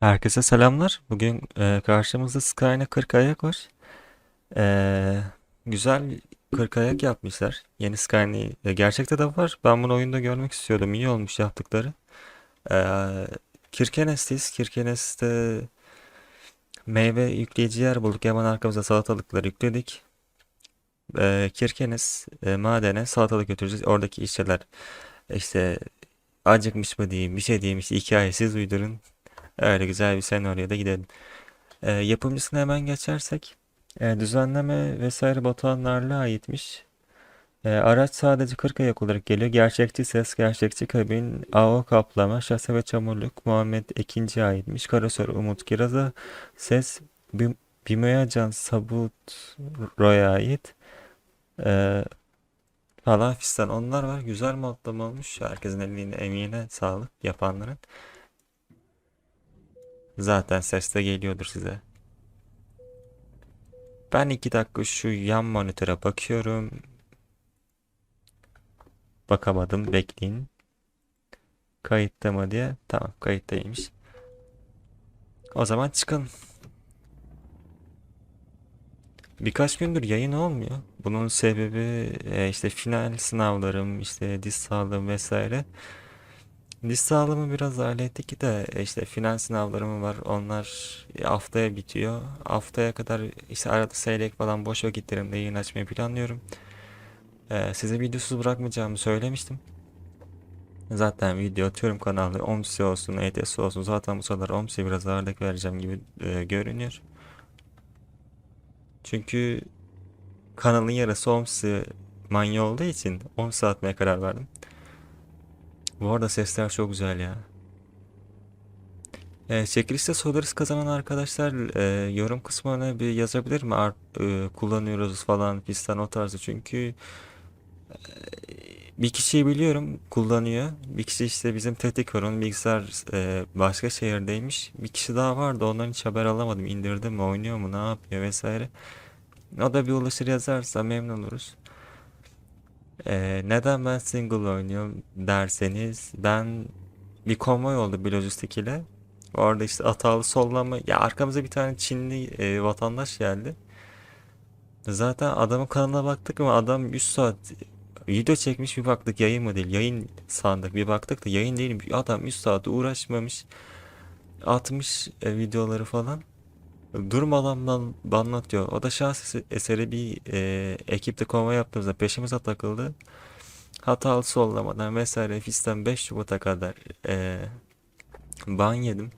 Herkese selamlar. Bugün e, karşımızda Skyne 40 ayak var. E, güzel 40 ayak yapmışlar. Yeni Skyne e, gerçekte de var. Ben bunu oyunda görmek istiyordum. İyi olmuş yaptıkları. E, Kirkenes'teyiz. Kirkenes'te meyve yükleyici yer bulduk. Hemen arkamıza salatalıkları yükledik. E, Kirkenes e, madene salatalık götüreceğiz. Oradaki işçiler işte acıkmış mı diyeyim bir şey diyeyim işte hikayesiz uydurun. Öyle güzel bir senaryoda gidelim. E, yapımcısına hemen geçersek e, düzenleme vesaire Batuhanlarla aitmiş. E, araç sadece 40 ayak olarak geliyor. Gerçekçi ses, gerçekçi kabin, AO kaplama, şase ve çamurluk Muhammed Ekinci aitmiş. Karosör Umut Kiraz'a ses Bim Bimoya Can Sabut Roy'a ait. E, falan fistan onlar var. Güzel modlama olmuş. Herkesin eline emeğine sağlık yapanların. Zaten ses de geliyordur size. Ben iki dakika şu yan monitöre bakıyorum. Bakamadım. Bekleyin. Kayıtta mı diye. Tamam kayıttaymış. O zaman çıkın. Birkaç gündür yayın olmuyor. Bunun sebebi e, işte final sınavlarım, işte diz sağlığım vesaire. Diz sağlığımı biraz hallettik de e, işte final sınavlarım var. Onlar haftaya bitiyor. Haftaya kadar işte arada seyrek falan boş vakitlerimde yayın açmayı planlıyorum. E, size videosuz bırakmayacağımı söylemiştim. Zaten video atıyorum kanalda OMSI olsun, ETS olsun. Zaten bu sıralar OMSI'ye biraz ağırlık vereceğim gibi e, görünüyor. Çünkü kanalın yarısı OMSI manyağı olduğu için OMSI atmaya karar verdim. Bu arada sesler çok güzel ya. E, çekilişte Solaris kazanan arkadaşlar e, yorum kısmına bir yazabilir mi? Art, e, kullanıyoruz falan fistan o tarzı. Çünkü e, bir kişiyi biliyorum kullanıyor. Bir kişi işte bizim tetik var. Onun bilgisayar e, başka şehirdeymiş. Bir kişi daha vardı. Ondan hiç haber alamadım. İndirdi mi, oynuyor mu, ne yapıyor vesaire. O da bir ulaşır yazarsa memnun oluruz. Ee, neden ben single oynuyorum derseniz ben bir konvoy oldu bir lojistik ile. Orada işte hatalı sollama ya arkamıza bir tane Çinli e, vatandaş geldi. Zaten adamın kanalına baktık ama adam 100 saat video çekmiş bir baktık yayın mı değil yayın sandık bir baktık da yayın değilmiş adam 100 saat uğraşmamış atmış e, videoları falan durmadan anlatıyor. O da şahs eseri bir e, ekipte konvoy yaptığımızda peşimize takıldı. Hatalı sollamadan vesaire fistan 5 Şubat'a kadar eee, ban yedim.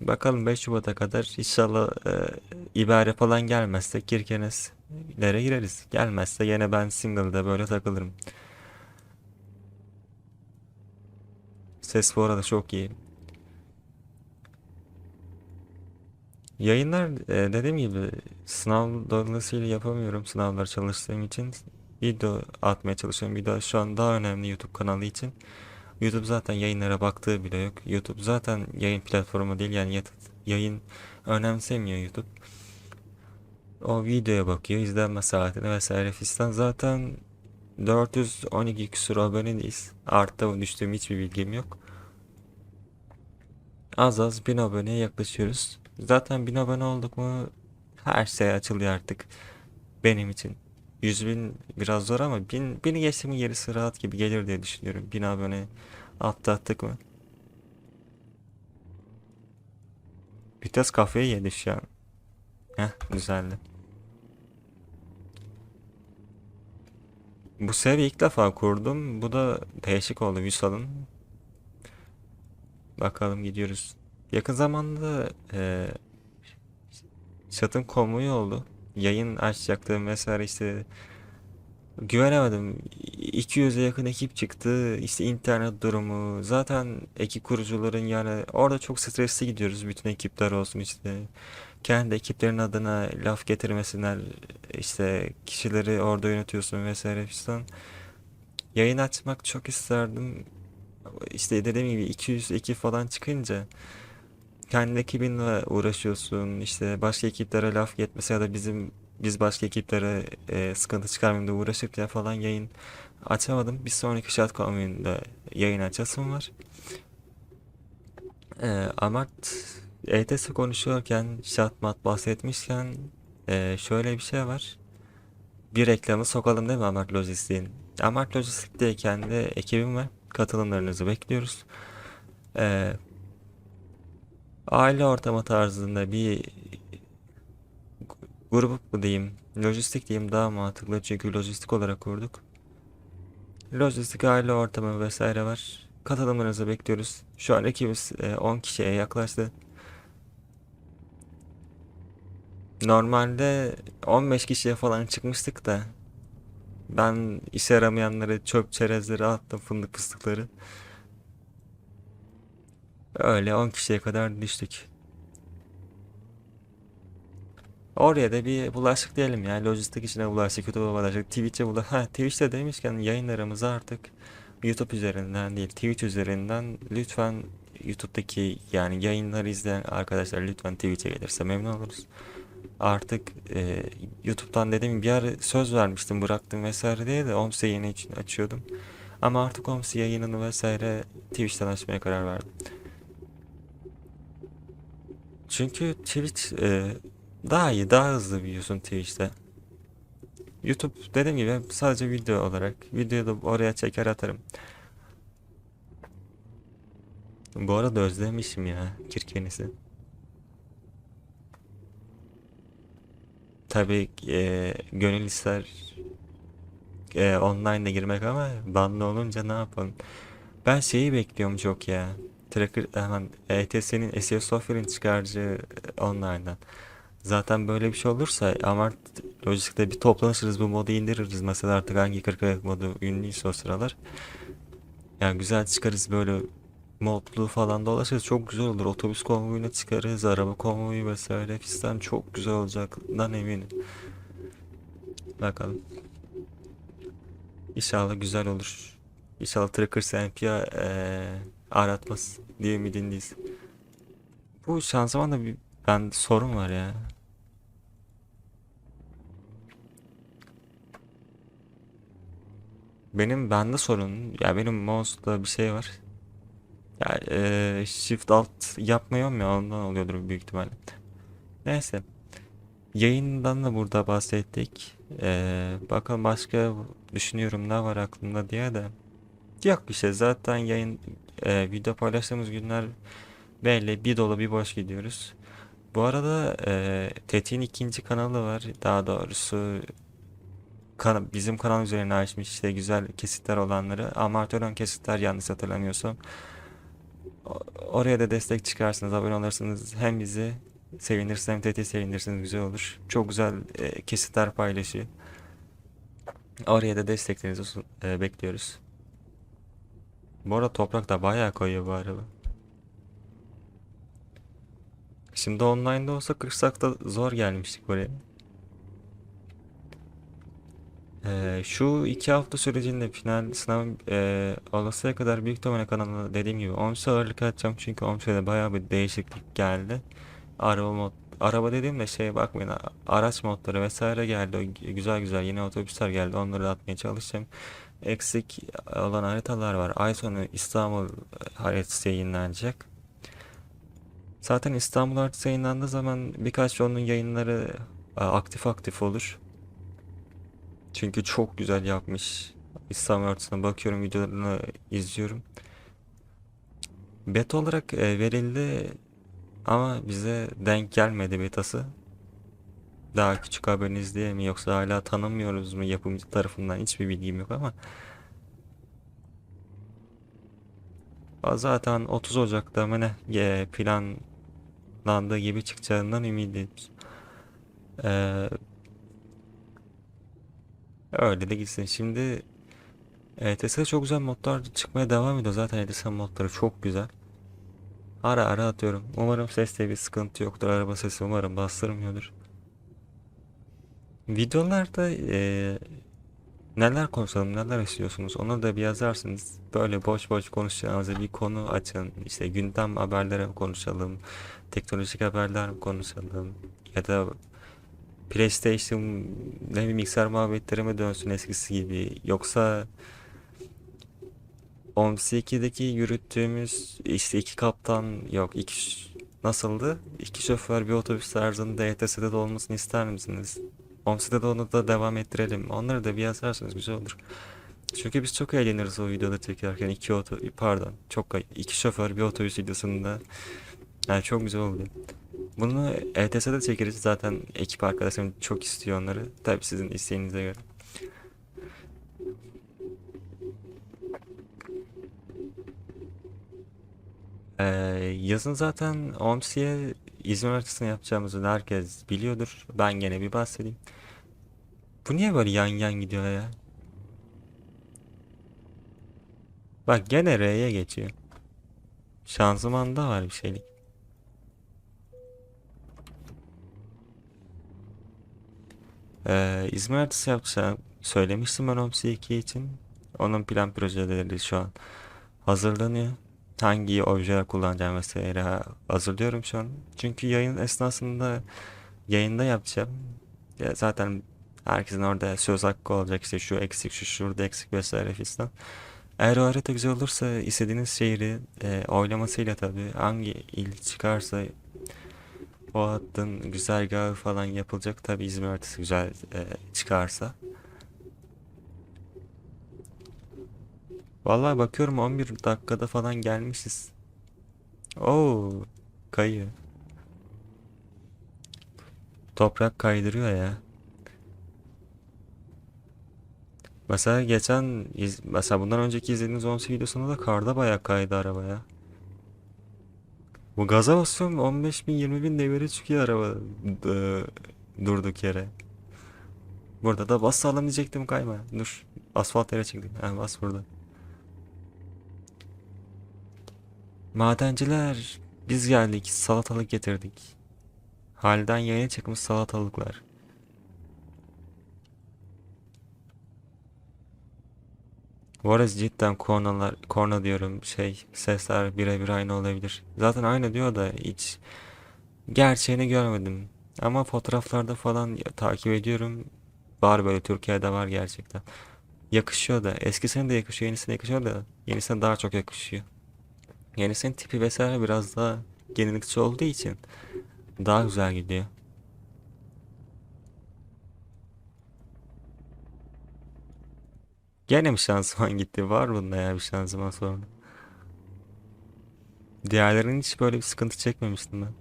Bakalım 5 Şubat'a kadar inşallah eee, ibare falan gelmezse Kirkenes'lere gireriz. Gelmezse yine ben single'da böyle takılırım. Ses bu arada çok iyi. Yayınlar eee, dediğim gibi sınav dolayısıyla yapamıyorum sınavlar çalıştığım için. Video atmaya çalışıyorum. Video şu an daha önemli YouTube kanalı için. YouTube zaten yayınlara baktığı bile yok. YouTube zaten yayın platformu değil yani yayın önemsemiyor YouTube. O videoya bakıyor, izlenme saatine vesaire fistan. Zaten 412 küsur abonedeyiz. Artta mı düştüğüm hiçbir bilgim yok. Az az 1000 aboneye yaklaşıyoruz. Zaten 1000 abone olduk mu her şey açılıyor artık benim için. 100 bin biraz zor ama 1000 bini geçti mi gerisi rahat gibi gelir diye düşünüyorum. 1000 abone atlattık mı? Vites kafayı yedi şu an. Heh güzeldi. Bu seviye ilk defa kurdum. Bu da değişik oldu Vüsal'ın. Bakalım gidiyoruz. Yakın zamanda e, Chat'ın konvoyu oldu. Yayın açacaktım vesaire işte güvenemedim. 200'e yakın ekip çıktı. İşte internet durumu. Zaten ekip kurucuların yani orada çok stresli gidiyoruz. Bütün ekipler olsun işte. Kendi ekiplerin adına laf getirmesinler. İşte kişileri orada yönetiyorsun vesaire fistan. Yayın açmak çok isterdim. İşte dediğim gibi 200 ekip falan çıkınca kendi ekibinle uğraşıyorsun. İşte başka ekiplere laf yetmese ya da bizim biz başka ekiplere e, sıkıntı çıkarmayayım da uğraşırken falan yayın açamadım. Bir sonraki Shotcom'unda yayın açasım var. Ee, Amart ETS konuşuyorken şatmat bahsetmişken ee, şöyle bir şey var. Bir reklamı sokalım değil mi Amart Lojistik'in? Amart Lojistik'te kendi ekibim var. Katılımlarınızı bekliyoruz. Ee, aile ortamı tarzında bir grup mu diyeyim, lojistik diyeyim daha mantıklı çünkü lojistik olarak kurduk. Lojistik aile ortamı vesaire var. Katılımlarınızı bekliyoruz. Şu an ekibimiz e, 10 kişiye yaklaştı. Normalde 15 kişiye falan çıkmıştık da ben işe yaramayanları, çöp çerezleri attım, fındık fıstıkları. Öyle 10 kişiye kadar düştük. Oraya da bir bulaşık diyelim ya. Lojistik işine bulaşık, YouTube'a bulaşık, Twitch'e bulaşık. Ha Twitch'te demişken yayınlarımızı artık YouTube üzerinden değil Twitch üzerinden lütfen YouTube'daki yani yayınları izleyen arkadaşlar lütfen Twitch'e gelirse memnun oluruz. Artık e, YouTube'dan dediğim bir ara söz vermiştim bıraktım vesaire diye de OMSI yayını için açıyordum. Ama artık OMSI yayınını vesaire Twitch'ten açmaya karar verdim. Çünkü Twitch e, daha iyi, daha hızlı büyüyorsun Twitch'te. YouTube dediğim gibi sadece video olarak. Videoyu da oraya çeker atarım. Bu arada özlemişim ya Kirkenes'i. Tabii e, gönül ister e, online'da girmek ama banlı olunca ne yapalım. Ben şeyi bekliyorum çok ya. Tracker hemen ETS'nin SEO Software'in çıkaracağı e, online'dan. Zaten böyle bir şey olursa ama lojistikte bir toplanırız bu modu indiririz. Mesela artık hangi 40 ayak modu ünlüyse o sıralar. Yani güzel çıkarız böyle modlu falan dolaşırız. Çok güzel olur. Otobüs konvoyuna çıkarız. Araba konvoyu vesaire fistan çok güzel olacaktan eminim. Bakalım. İnşallah güzel olur. İnşallah Tracker Sempia eee aratmaz diye ümidindeyiz. Bu şanzımanda bir ben sorun var ya. Benim bende sorun. Ya benim mouse'da bir şey var. Ya eee, Shift Alt yapmıyorum ya ondan oluyordur büyük ihtimalle. Neyse. Yayından da burada bahsettik. Eee, bakalım başka düşünüyorum ne var aklımda diye de. Yok bir şey zaten yayın eee, video paylaştığımız günler belli bir dolu bir boş gidiyoruz. Bu arada eee Tetik'in ikinci kanalı var. Daha doğrusu kana- bizim kanal üzerine açmış işte güzel kesitler olanları. Amatör ön kesitler yanlış hatırlamıyorsam. Oraya da destek çıkarsınız, abone olursanız hem bizi sevinirsiniz hem TT sevinirsiniz güzel olur. Çok güzel e, kesitler paylaşıyor. Oraya da desteklerinizi e, bekliyoruz. Bu arada toprak da bayağı koyuyor bu araba. Şimdi online'da olsa 40 da zor gelmiştik buraya. Ee, şu iki hafta sürecinde final sınav e, olasıya kadar büyük ihtimalle kanalına dediğim gibi OMS'e ağırlık atacağım çünkü OMS'de bayağı bir değişiklik geldi. Araba mod, araba dediğim de şeye bakmayın araç modları vesaire geldi. Güzel güzel yeni otobüsler geldi. Onları da atmaya çalışacağım. Eksik olan haritalar var. Ay sonu İstanbul haritası yayınlanacak. Zaten İstanbul haritası yayınlandığı zaman birkaç onun yayınları a, aktif aktif olur. Çünkü çok güzel yapmış. İslam örtüsüne bakıyorum, videolarını izliyorum. Beta olarak e, verildi ama bize denk gelmedi betası. Daha küçük haberiniz diye mi yoksa hala tanımıyoruz mu yapımcı tarafından hiçbir bilgim yok ama zaten 30 Ocak'ta mı ne planlandığı gibi çıkacağından ümidiyiz. Ee, öyle de gitsin. Şimdi ETS'de çok güzel modlar çıkmaya devam ediyor. Zaten ETS modları çok güzel. Ara ara atıyorum. Umarım seste bir sıkıntı yoktur. Araba sesi umarım bastırmıyordur. Videolarda eee, neler konuşalım, neler istiyorsunuz? Onu da bir yazarsınız. Böyle boş boş konuşacağınızda bir konu açın. İşte gündem haberleri konuşalım? Teknolojik haberler konuşalım? Ya da PlayStation ne bir mikser muhabbetleri mi dönsün eskisi gibi? Yoksa OMS 2'deki yürüttüğümüz işte iki kaptan yok iki nasıldı? İki şoför bir otobüs tarzında ETS'de de olmasını ister misiniz? De onu da devam ettirelim. Onları da bir yazarsanız güzel olur. Çünkü biz çok eğleniriz o videoda çekerken iki oto pardon çok iki şoför bir otobüs videosunda. Yani çok güzel oldu. Bunu ETS'de çekeriz zaten ekip arkadaşlarım çok istiyor onları. Tabii sizin isteğinize göre. Ee, yazın zaten OMSI'ye İzmir haritasını yapacağımızı herkes biliyordur. Ben gene bir bahsedeyim. Bu niye böyle yan yan gidiyor ya? Bak gene R'ye geçiyor. Şanzımanda var bir şeylik. Ee, İzmir haritası yapacağım. Söylemiştim ben OMSI 2 için. Onun plan projeleri şu an hazırlanıyor. Hangi objeler kullanacağım vesaire hazırlıyorum şu an. Çünkü yayın esnasında yayında yapacağım. Ya zaten herkesin orada söz hakkı olacak işte şu eksik şu şurada eksik vesaire fistan. Eğer o harita güzel olursa istediğiniz şehri e, oylamasıyla tabii hangi il çıkarsa o hattın güzergahı falan yapılacak. Tabii İzmir haritası güzel e, çıkarsa. Vallahi bakıyorum 11 dakikada falan gelmişiz. Oo, kayıyor. Toprak kaydırıyor ya. Mesela geçen mesela bundan önceki izlediğiniz 18 videosunda da karda bayağı kaydı araba ya. Bu gaza basıyorum 15 bin 20 bin devire çıkıyor araba durduk yere. Burada da bas sağlam diyecektim kayma. Dur asfalt yere çıktı. Ha, bas burada. Madenciler biz geldik salatalık getirdik. Halden yeni çıkmış salatalıklar. Bu arada cidden kornalar, korna diyorum şey sesler birebir aynı olabilir. Zaten aynı diyor da hiç gerçeğini görmedim. Ama fotoğraflarda falan takip ediyorum. Var böyle Türkiye'de var gerçekten. Yakışıyor da. Eskisine de yakışıyor, yenisine yakışıyor da yenisine daha çok yakışıyor. Yenisinin tipi vesaire biraz daha yenilikçi olduğu için daha güzel gidiyor. Gene mi şanzıman gitti? Var bunda ya bir şanzıman sorunu. Diğerlerinin hiç böyle bir sıkıntı çekmemiştim ben.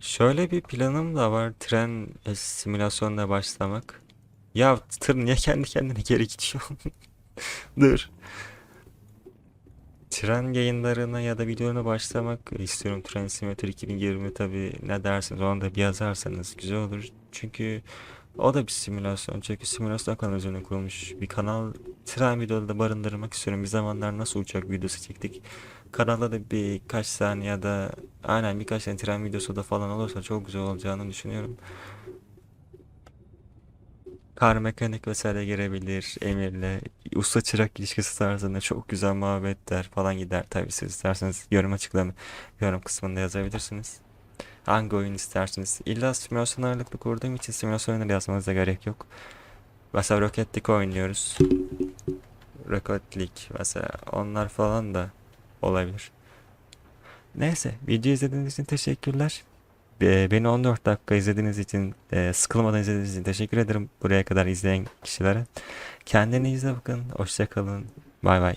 Şöyle bir planım da var. Tren simülasyonuna başlamak. Ya tır niye kendi kendine geri gidiyor? Dur. Tren yayınlarına ya da videolarına başlamak istiyorum. Tren Simulator 2020 tabii ne dersiniz onu da bir yazarsanız güzel olur. Çünkü o da bir simülasyon. Çünkü simülasyon kanalı üzerine kurulmuş bir kanal. Tren videoları da barındırmak istiyorum. Bir zamanlar nasıl uçak videosu çektik. Kanalda da birkaç saniye ya da aynen birkaç tane tren videosu da falan olursa çok güzel olacağını düşünüyorum. Kar mekanik vesaire girebilir Emir'le. Usta çırak ilişkisi tarzında çok güzel muhabbetler falan gider. Tabii siz isterseniz yorum açıklama yorum kısmında yazabilirsiniz. Hangi oyun istersiniz? İlla simülasyon ağırlıklı kurduğum için simülasyon oyunları yazmanıza gerek yok. Mesela Rocket League oynuyoruz. Rocket League mesela onlar falan da olabilir. Neyse video izlediğiniz için teşekkürler. Be- Beni 14 dakika izlediğiniz için, e, sıkılmadan izlediğiniz için teşekkür ederim buraya kadar izleyen kişilere. Kendinize bakın, hoşça kalın, bay bay.